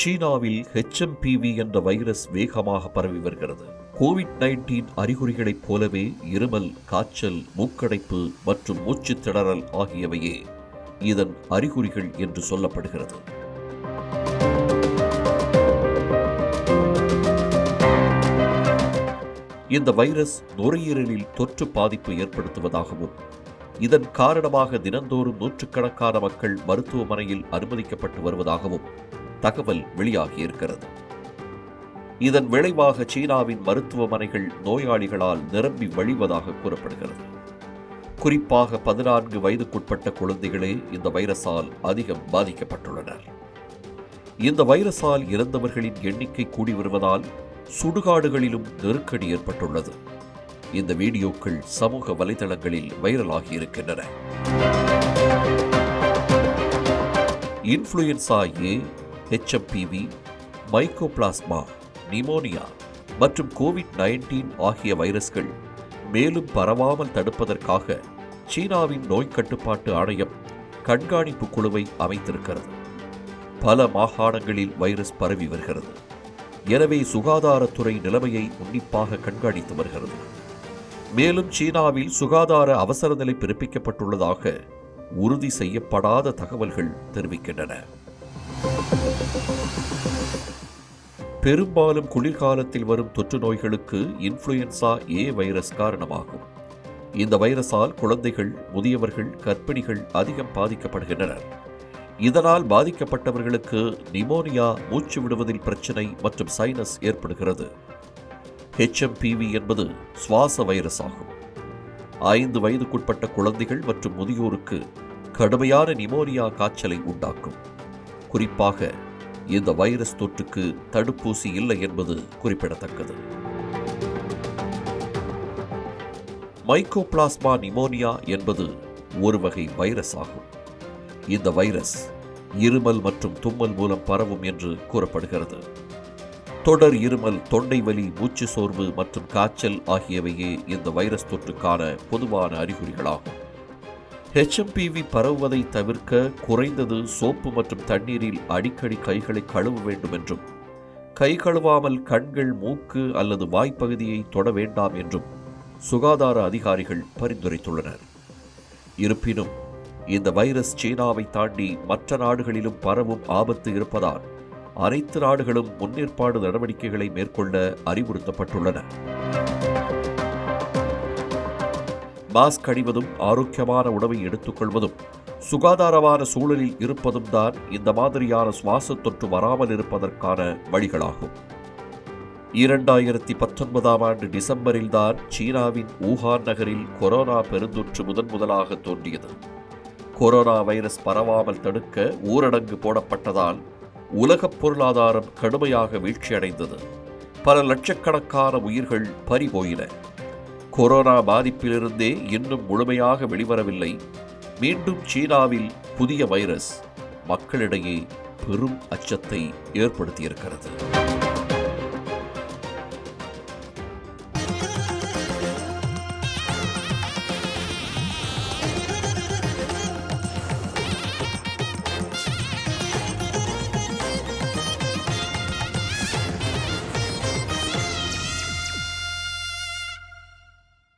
சீனாவில் ஹெச்எம்பிவி என்ற வைரஸ் வேகமாக பரவி வருகிறது. கோவிட் நைன்டீன் அறிகுறிகளைப் போலவே இருமல் காய்ச்சல் மூக்கடைப்பு மற்றும் மூச்சு திணறல் ஆகியவையே இதன் அறிகுறிகள் என்று சொல்லப்படுகிறது. இந்த வைரஸ் நுரையீரலில் தொற்று பாதிப்பு ஏற்படுத்துவதாகவும் இதன் காரணமாக தினந்தோறும் நூற்றுக்கணக்கான மக்கள் மருத்துவமனையில் அனுமதிக்கப்பட்டு வருவதாகவும் தகவல் வெளியாகியிருக்கிறது. இதன் விளைவாக சீனாவின் மருத்துவமனைகள் நோயாளிகளால் நிரம்பி வழிவதாக கூறப்படுகிறது. குறிப்பாக பதினான்கு வயதுக்குட்பட்ட குழந்தைகளே இந்த வைரஸால் அதிகம் பாதிக்கப்பட்டுள்ளனர். இந்த வைரஸால் இறந்தவர்களின் எண்ணிக்கை கூடி வருவதால் சுடுகாடுகளிலும் நெருக்கடி ஏற்பட்டுள்ளது. இந்த வீடியோக்கள் சமூக வலைதளங்களில் வைரலாகி இருக்கின்றன influenza A HMPV mycoplasma pneumonia மற்றும் கோவிட் நைன்டீன் ஆகிய வைரஸ்கள் மேலும் பரவாமல் தடுப்பதற்காக சீனாவின் நோய் கட்டுப்பாட்டு ஆணையம் கண்காணிப்பு குழுவை அமைத்திருக்கிறது. பல மாகாணங்களில் வைரஸ் பரவி வருகிறது. எனவே சுகாதாரத்துறை நிலைமையை உன்னிப்பாக கண்காணித்து வருகிறது. மேலும் சீனாவில் சுகாதார அவசர நிலை பிறப்பிக்கப்பட்டுள்ளதாக உறுதி செய்யப்படாத தகவல்கள் தெரிவிக்கின்றன. பெரும்பாலும் குளிர்காலத்தில் வரும் தொற்று நோய்களுக்கு இன்ஃப்ளூயன்சா ஏ வைரஸ் காரணமாகும். இந்த வைரஸால் குழந்தைகள் முதியவர்கள் கர்ப்பிணிகள் அதிகம் பாதிக்கப்படுகின்றனர். இதனால் பாதிக்கப்பட்டவர்களுக்கு நிமோனியா மூச்சு விடுவதில் பிரச்சனை மற்றும் சைனஸ் ஏற்படுகிறது. ஹெச்எம்பிவி என்பது சுவாச வைரஸ் ஆகும் ஐந்து வயதுக்குட்பட்ட குழந்தைகள் மற்றும் முதியோருக்கு கடுமையான நிமோனியா காய்ச்சலை உண்டாக்கும். குறிப்பாக இந்த வைரஸ் தொற்றுக்கு தடுப்பூசி இல்லை என்பது குறிப்பிடத்தக்கது. மைக்கோபிளாஸ்மா நிமோனியா என்பது ஒரு வகை வைரஸ் ஆகும். இந்த வைரஸ் இருமல் மற்றும் தும்மல் மூலம் பரவும் என்று கூறப்படுகிறது. தொடர் இருமல் தொண்டை வலி மூச்சு சோர்வு மற்றும் காய்ச்சல் ஆகியவையே இந்த வைரஸ் தொற்றுக்கான பொதுவான அறிகுறிகளாகும். ஹெச்எம்பிவி பரவுவதை தவிர்க்க குறைந்தது சோப்பு மற்றும் தண்ணீரில் அடிக்கடி கைகளை கழுவ வேண்டும் என்றும் கை கழுவாமல் கண்கள் மூக்கு அல்லது வாய்ப்பகுதியை தொட வேண்டாம் என்றும் சுகாதார அதிகாரிகள் பரிந்துரைத்துள்ளனர். இருப்பினும் இந்த வைரஸ் சீனாவை தாண்டி மற்ற நாடுகளிலும் பரவும் ஆபத்து இருப்பதால் அனைத்து நாடுகளும் முன்னேற்பாடு நடவடிக்கைகளை மேற்கொள்ள அறிவுறுத்தப்பட்டுள்ளன. மாஸ்க் அணிவதும் ஆரோக்கியமான உணவை எடுத்துக்கொள்வதும் சுகாதாரமான சூழலில் இருப்பதும் தான் இந்த மாதிரியான சுவாச தொற்று வராமல் இருப்பதற்கான வழிகளாகும். இரண்டாயிரத்தி பத்தொன்பதாம் ஆண்டு டிசம்பரில் தான் சீனாவின் ஊகான் நகரில் கொரோனா பெருந்தொற்று முதன் முதலாக தோன்றியது. கொரோனா வைரஸ் பரவாமல் தடுக்க ஊரடங்கு போடப்பட்டதால் உலகப் பொருளாதாரம் கடுமையாக வீழ்ச்சியடைந்தது. பல லட்சக்கணக்கான உயிர்கள் பறிபோயின. கொரோனா பாதிப்பிலிருந்தே இன்னும் முழுமையாக வெளிவரவில்லை. மீண்டும் சீனாவில் புதிய வைரஸ் மக்களிடையே பெரும் அச்சத்தை ஏற்படுத்தியிருக்கிறது.